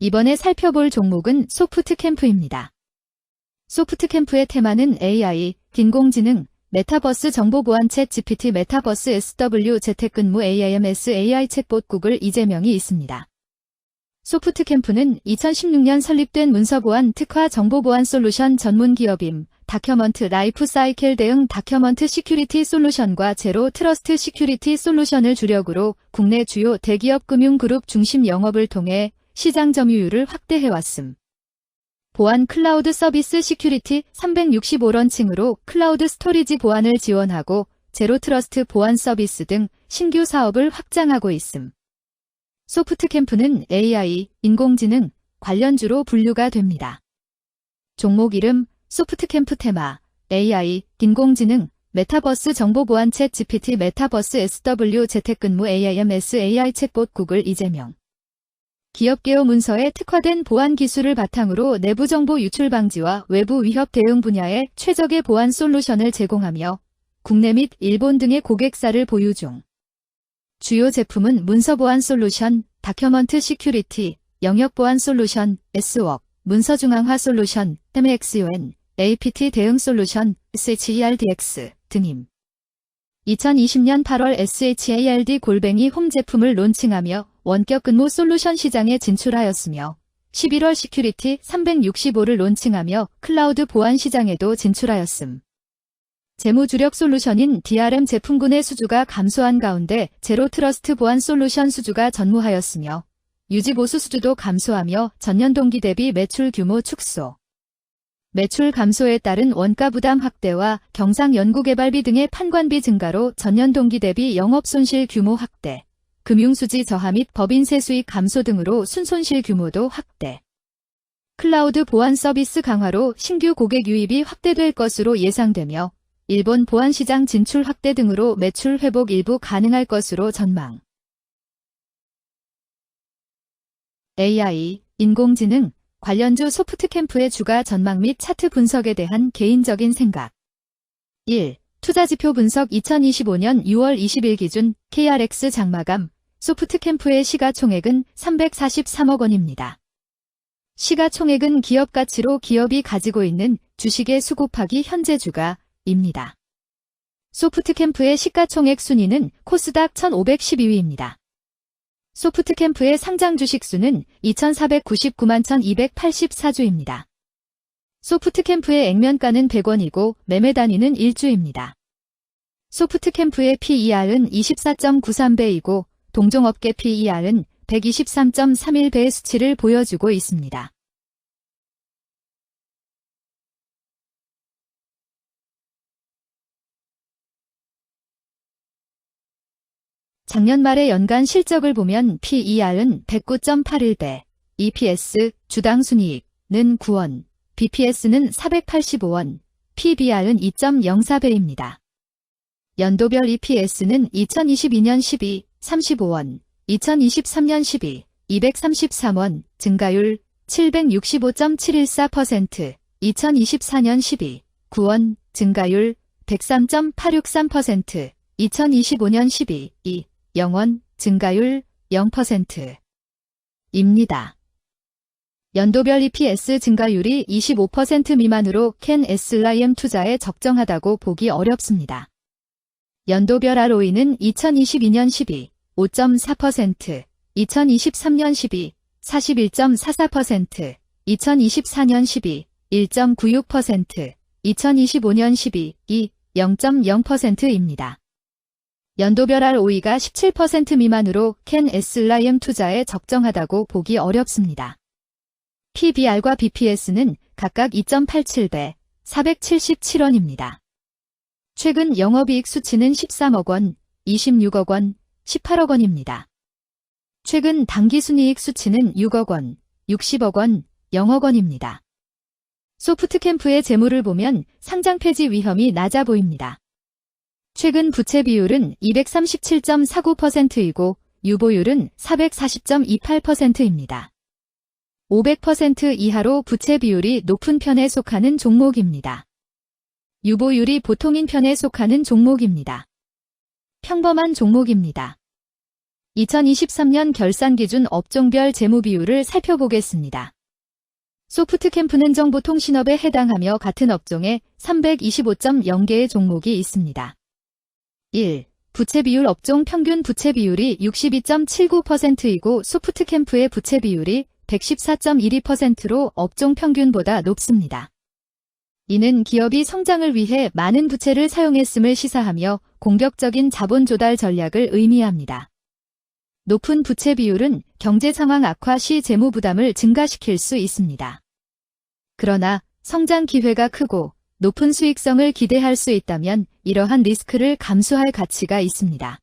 이번에 살펴볼 종목은 소프트 캠프입니다. 소프트 캠프의 테마는 AI, 인공지능, 메타버스 정보보안 챗 GPT 메타버스 SW 재택근무 AIMS AI 챗봇 구글 이재명이 있습니다. 소프트 캠프는 2016년 설립된 문서보안 특화 정보보안 솔루션 전문 기업임 다큐먼트 라이프 사이클 대응 다큐먼트 시큐리티 솔루션과 제로 트러스트 시큐리티 솔루션을 주력으로 국내 주요 대기업 금융그룹 중심 영업을 통해 시장 점유율을 확대해왔음. 보안 클라우드 서비스 시큐리티 365런칭으로 클라우드 스토리지 보안을 지원하고 제로 트러스트 보안 서비스 등 신규 사업을 확장하고 있음. 소프트 캠프는 AI, 인공지능, 관련주로 분류가 됩니다. 종목 이름, 소프트 캠프 테마, AI, 인공지능, 메타버스 정보보안 챗 GPT 메타버스 SW 재택근무 AIMS AI 챗봇 구글 이재명. 기업 개요 문서에 특화된 보안 기술을 바탕으로 내부 정보 유출 방지와 외부 위협 대응 분야의 최적의 보안 솔루션을 제공하며 국내 및 일본 등의 고객사를 보유 중. 주요 제품은 문서보안 솔루션, 다큐먼트 시큐리티, 영역보안 솔루션, S웍, 문서중앙화 솔루션, MXUN, APT 대응 솔루션, SHERDX 등임. 2020년 8월 SHARD 골뱅이 홈 제품을 론칭하며 원격 근무 솔루션 시장에 진출하였으며 11월 시큐리티 365를 론칭하며 클라우드 보안 시장에도 진출하였음. 재무 주력 솔루션인 DRM 제품군의 수주가 감소한 가운데 제로 트러스트 보안 솔루션 수주가 전무하였으며 유지 보수 수주도 감소하며 전년 동기 대비 매출 규모 축소. 매출 감소에 따른 원가 부담 확대와 경상 연구개발비 등의 판관비 증가로 전년 동기 대비 영업 손실 규모 확대, 금융수지 저하 및 법인세 수익 감소 등으로 순손실 규모도 확대. 클라우드 보안 서비스 강화로 신규 고객 유입이 확대될 것으로 예상되며 일본 보안 시장 진출 확대 등으로 매출 회복 일부 가능할 것으로 전망. AI, 인공지능, 관련주 소프트 캠프의 주가 전망 및 차트 분석에 대한 개인적인 생각. 1. 투자지표 분석 2025년 6월 20일 기준 KRX 장마감 소프트 캠프의 시가총액은 343억 원입니다. 시가총액은 기업 가치로 기업이 가지고 있는 주식의 수 곱하기 현재 주가 입니다. 소프트캠프의 시가총액 순위는 코스닥 1512위입니다. 소프트캠프의 상장 주식수는 2499만 1284주입니다. 소프트캠프의 액면가는 100원이고 매매 단위는 1주입니다. 소프트캠프의 PER은 24.93배이고 동종업계 PER은 123.31배의 수치를 보여주고 있습니다. 작년 말의 연간 실적을 보면 PER은 109.81배, EPS, 주당 순이익는 9원, BPS는 485원, PBR은 2.04배입니다. 연도별 EPS는 2022년 12, 35원, 2023년 12, 233원, 증가율 765.714%, 2024년 12, 9원, 증가율 103.863%, 2025년 12, 2, 0원, 증가율 0%. 입니다. 연도별 EPS 증가율이 25% 미만으로 캔 SLIM 투자에 적정하다고 보기 어렵습니다. 연도별 ROE는 2022년 12, 5.4%, 2023년 12, 41.44%, 2024년 12, 1.96%, 2025년 12, 2, 0.0%입니다. 연도별 ROE가 17% 미만으로 캔 S라이엠 투자에 적정하다고 보기 어렵습니다. PBR과 BPS는 각각 2.87배, 477원입니다. 최근 영업이익 수치는 13억 원, 26억 원, 18억 원입니다. 최근 당기순이익 수치는 6억 원, 60억 원, 0억 원입니다. 소프트캠프의 재물을 보면 상장 폐지 위험이 낮아 보입니다. 최근 부채 비율은 237.49%이고 유보율은 440.28%입니다. 500% 이하로 부채 비율이 높은 편에 속하는 종목입니다. 유보율이 보통인 편에 속하는 종목입니다. 평범한 종목입니다. 2023년 결산 기준 업종별 재무 비율을 살펴보겠습니다. 소프트캠프는 정보통신업에 해당하며 같은 업종에 325.0개의 종목이 있습니다. 1. 부채 비율 업종 평균 부채 비율이 62.79%이고 소프트 캠프의 부채 비율이 114.12%로 업종 평균보다 높습니다. 이는 기업이 성장을 위해 많은 부채를 사용했음을 시사하며 공격적인 자본 조달 전략을 의미합니다. 높은 부채 비율은 경제 상황 악화 시 재무 부담을 증가시킬 수 있습니다. 그러나 성장 기회가 크고 높은 수익성을 기대할 수 있다면 이러한 리스크를 감수할 가치가 있습니다.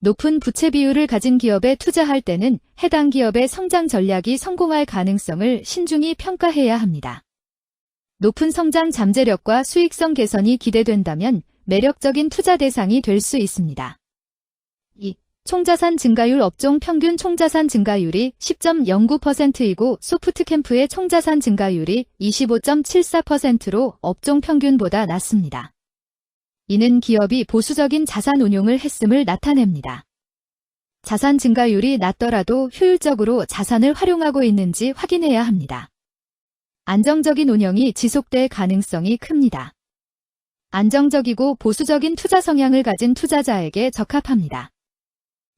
높은 부채 비율을 가진 기업에 투자할 때는 해당 기업의 성장 전략이 성공할 가능성을 신중히 평가해야 합니다. 높은 성장 잠재력과 수익성 개선이 기대된다면 매력적인 투자 대상이 될 수 있습니다. 2. 총자산 증가율 업종 평균 총자산 증가율이 10.09%이고 소프트캠프의 총자산 증가율이 25.74%로 업종 평균보다 낮습니다. 이는 기업이 보수적인 자산 운용을 했음을 나타냅니다. 자산 증가율이 낮더라도 효율적으로 자산을 활용하고 있는지 확인해야 합니다. 안정적인 운영이 지속될 가능성이 큽니다. 안정적이고 보수적인 투자 성향을 가진 투자자에게 적합합니다.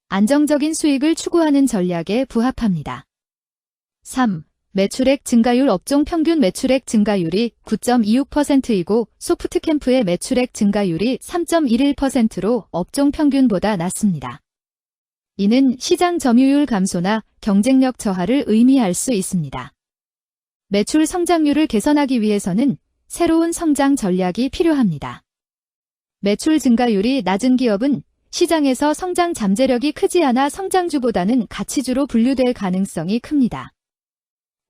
안정적인 수익을 추구하는 전략에 부합합니다. 3. 매출액 증가율 업종 평균 매출액 증가율이 9.26%이고 소프트캠프의 매출액 증가율이 3.11%로 업종 평균보다 낮습니다. 이는 시장 점유율 감소나 경쟁력 저하를 의미할 수 있습니다. 매출 성장률을 개선하기 위해서는 새로운 성장 전략이 필요합니다. 매출 증가율이 낮은 기업은 시장에서 성장 잠재력이 크지 않아 성장주보다는 가치주로 분류될 가능성이 큽니다.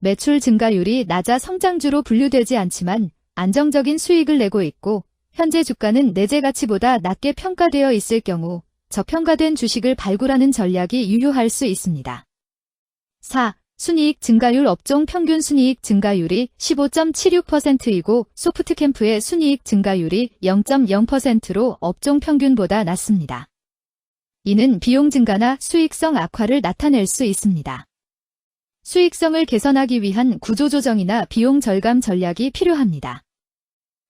매출 증가율이 낮아 성장주로 분류되지 않지만 안정적인 수익을 내고 있고 현재 주가는 내재 가치보다 낮게 평가되어 있을 경우 저평가된 주식을 발굴하는 전략이 유효할 수 있습니다. 4. 순이익 증가율 업종 평균 순이익 증가율이 15.76%이고 소프트캠프의 순이익 증가율이 0.0%로 업종 평균보다 낮습니다. 이는 비용 증가나 수익성 악화를 나타낼 수 있습니다. 수익성을 개선하기 위한 구조조정이나 비용 절감 전략이 필요합니다.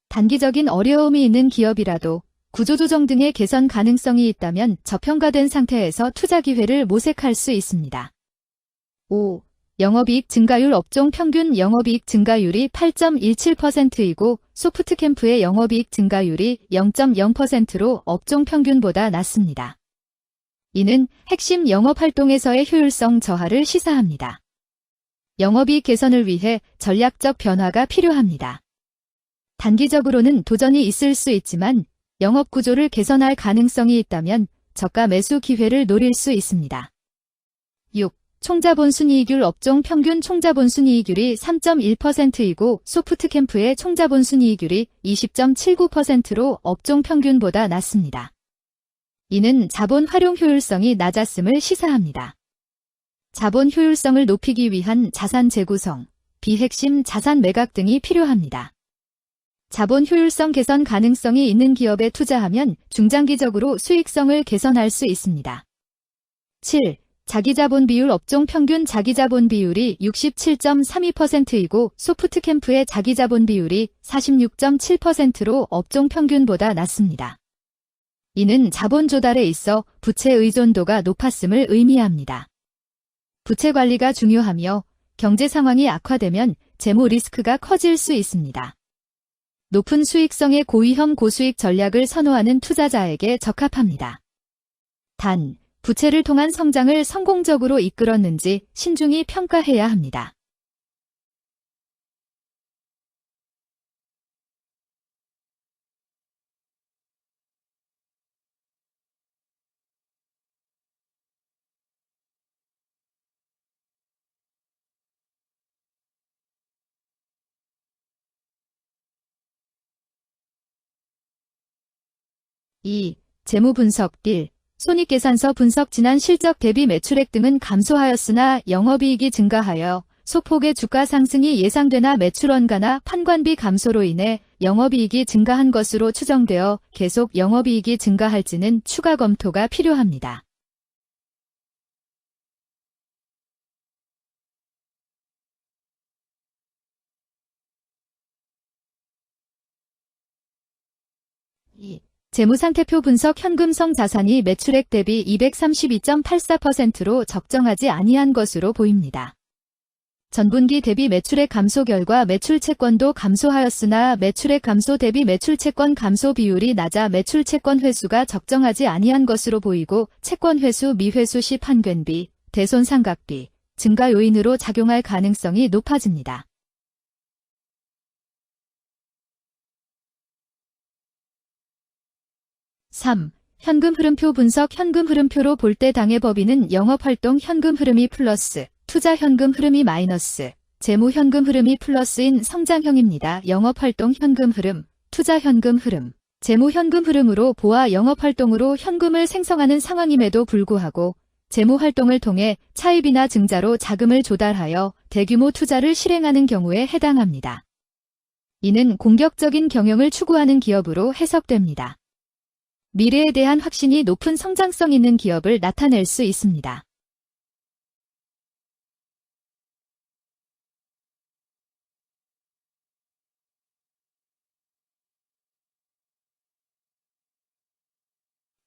단기적인 어려움이 있는 기업이라도 구조조정 등의 개선 가능성이 있다면 저평가된 상태에서 투자 기회를 모색할 수 있습니다. 5. 영업이익 증가율 업종 평균 영업이익 증가율이 8.17%이고 소프트캠프의 영업이익 증가율이 0.0%로 업종 평균보다 낮습니다. 이는 핵심 영업활동에서의 효율성 저하를 시사합니다. 영업이익 개선을 위해 전략적 변화가 필요합니다. 단기적으로는 도전이 있을 수 있지만 영업 구조를 개선할 가능성이 있다면 저가 매수 기회를 노릴 수 있습니다. 6. 총자본 순이익률 업종 평균 총자본 순이익률이 3.1%이고 소프트캠프의 총자본 순이익률이 20.79%로 업종 평균보다 낮습니다. 이는 자본 활용 효율성이 낮았음을 시사합니다. 자본 효율성을 높이기 위한 자산 재구성, 비핵심 자산 매각 등이 필요합니다. 자본 효율성 개선 가능성이 있는 기업에 투자하면 중장기적으로 수익성을 개선할 수 있습니다. 7. 자기자본 비율 업종 평균 자기자본 비율이 67.32%이고 소프트캠프의 자기자본 비율이 46.7%로 업종 평균보다 낮습니다. 이는 자본 조달에 있어 부채 의존도가 높았음을 의미합니다. 부채 관리가 중요하며 경제 상황이 악화되면 재무 리스크가 커질 수 있습니다. 높은 수익성의 고위험 고수익 전략을 선호하는 투자자에게 적합합니다. 단, 부채를 통한 성장을 성공적으로 이끌었는지 신중히 평가해야 합니다. 2. 재무분석 1. 손익계산서 분석 지난 실적 대비 매출액 등은 감소하였으나 영업이익이 증가하여 소폭의 주가 상승이 예상되나 매출 원가나 판관비 감소로 인해 영업이익이 증가한 것으로 추정되어 계속 영업이익이 증가할지는 추가 검토가 필요합니다. 이 재무상태표 분석 현금성 자산이 매출액 대비 232.84%로 적정하지 아니한 것으로 보입니다. 전분기 대비 매출액 감소 결과 매출 채권도 감소하였으나 매출액 감소 대비 매출 채권 감소 비율이 낮아 매출 채권 회수가 적정하지 아니한 것으로 보이고 채권 회수 미회수 시 판권비, 대손 상각비 증가 요인으로 작용할 가능성이 높아집니다. 3. 현금 흐름표 분석 현금 흐름표로 볼 때 당해 법인은 영업활동 현금 흐름이 플러스, 투자 현금 흐름이 마이너스, 재무 현금 흐름이 플러스인 성장형입니다. 영업활동 현금 흐름, 투자 현금 흐름, 재무 현금 흐름으로 보아 영업활동으로 현금을 생성하는 상황임에도 불구하고 재무 활동을 통해 차입이나 증자로 자금을 조달하여 대규모 투자를 실행하는 경우에 해당합니다. 이는 공격적인 경영을 추구하는 기업으로 해석됩니다. 미래에 대한 확신이 높은 성장성 있는 기업을 나타낼 수 있습니다.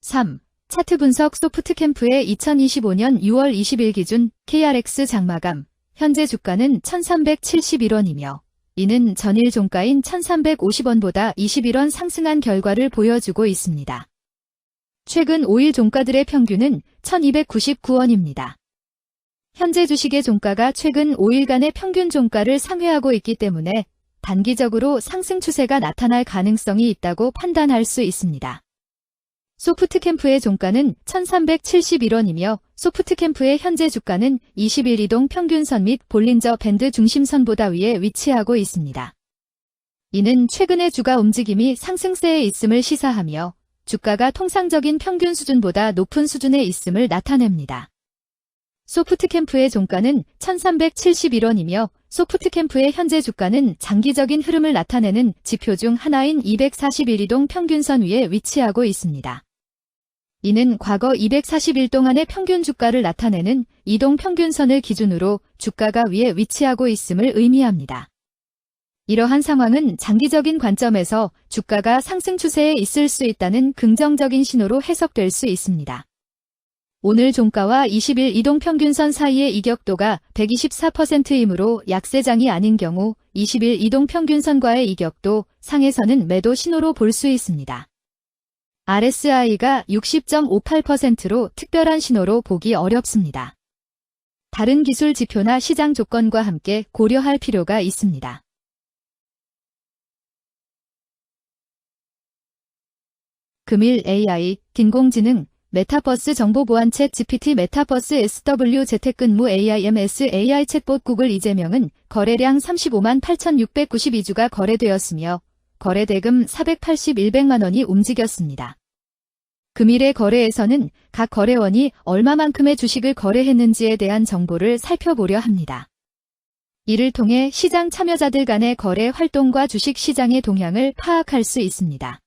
(3) 차트 분석 소프트캠프의 2025년 6월 20일 기준 KRX 장마감 현재 주가는 1371원이며 이는 전일 종가인 1350원보다 21원 상승한 결과를 보여주고 있습니다. 최근 5일 종가들의 평균은 1299원입니다. 현재 주식의 종가가 최근 5일간의 평균 종가를 상회하고 있기 때문에 단기적으로 상승 추세가 나타날 가능성이 있다고 판단할 수 있습니다. 소프트캠프의 종가는 1371원이며 소프트캠프의 현재 주가는 20일 이동 평균선 및 볼린저 밴드 중심선보다 위에 위치하고 있습니다. 이는 최근의 주가 움직임이 상승세에 있음을 시사하며 주가가 통상적인 평균 수준보다 높은 수준에 있음을 나타냅니다. 소프트캠프의 종가는 1371원이며 소프트캠프의 현재 주가는 장기적인 흐름을 나타내는 지표 중 하나인 241이동 평균선 위에 위치하고 있습니다. 이는 과거 240일 동안의 평균 주가를 나타내는 이동 평균선을 기준으로 주가가 위에 위치하고 있음을 의미합니다. 이러한 상황은 장기적인 관점에서 주가가 상승 추세에 있을 수 있다는 긍정적인 신호로 해석될 수 있습니다. 오늘 종가와 20일 이동평균선 사이의 이격도가 124%이므로 약세장이 아닌 경우 20일 이동평균선과의 이격도 상에서는 매도 신호로 볼 수 있습니다. RSI가 60.58%로 특별한 신호로 보기 어렵습니다. 다른 기술 지표나 시장 조건과 함께 고려할 필요가 있습니다. 금일 AI, 인공지능, 메타버스 정보보안 챗 GPT 메타버스 SW 재택근무 AIMS AI 챗봇 구글 이재명은 거래량 35만 8,692주가 거래되었으며 거래대금 481백만 원이 움직였습니다. 금일의 거래에서는 각 거래원이 얼마만큼의 주식을 거래했는지에 대한 정보를 살펴보려 합니다. 이를 통해 시장 참여자들 간의 거래 활동과 주식 시장의 동향을 파악할 수 있습니다.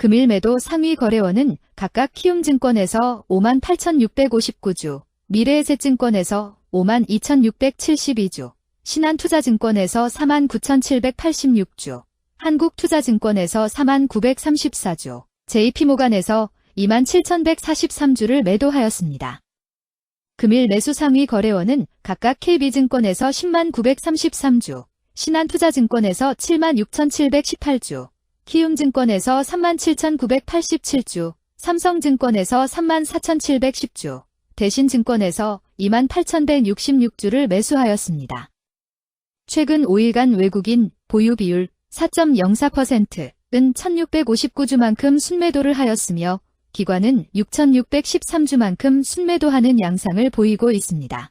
금일 매도 상위 거래원은 각각 키움증권에서 58,659주, 미래에셋증권에서 52,672주, 신한투자증권에서 49,786주, 한국투자증권에서 4934주, JP모간에서 27,143주를 매도하였습니다. 금일 매수 상위 거래원은 각각 KB증권에서 10만 933주, 신한투자증권에서 7만 6,718주, 키움증권에서 37,987주, 삼성증권에서 34,710주, 대신증권에서 28,166주를 매수하였습니다. 최근 5일간 외국인 보유 비율 4.04%은 1,659주만큼 순매도를 하였으며 기관은 6,613주만큼 순매도하는 양상을 보이고 있습니다.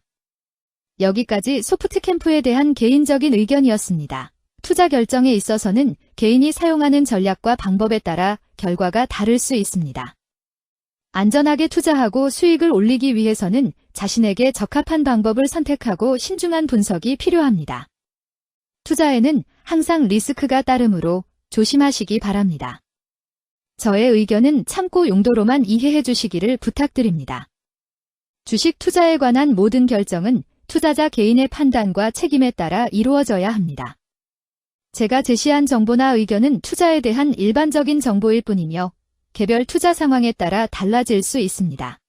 여기까지 소프트캠프에 대한 개인적인 의견이었습니다. 투자 결정에 있어서는 개인이 사용하는 전략과 방법에 따라 결과가 다를 수 있습니다. 안전하게 투자하고 수익을 올리기 위해서는 자신에게 적합한 방법을 선택하고 신중한 분석이 필요합니다. 투자에는 항상 리스크가 따르므로 조심하시기 바랍니다. 저의 의견은 참고 용도로만 이해해 주시기를 부탁드립니다. 주식 투자에 관한 모든 결정은 투자자 개인의 판단과 책임에 따라 이루어져야 합니다. 제가 제시한 정보나 의견은 투자에 대한 일반적인 정보일 뿐이며 개별 투자 상황에 따라 달라질 수 있습니다.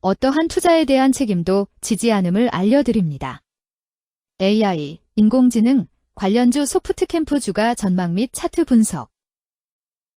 어떠한 투자에 대한 책임도 지지 않음을 알려드립니다. AI, 인공지능, 관련주 소프트캠프 주가 전망 및 차트 분석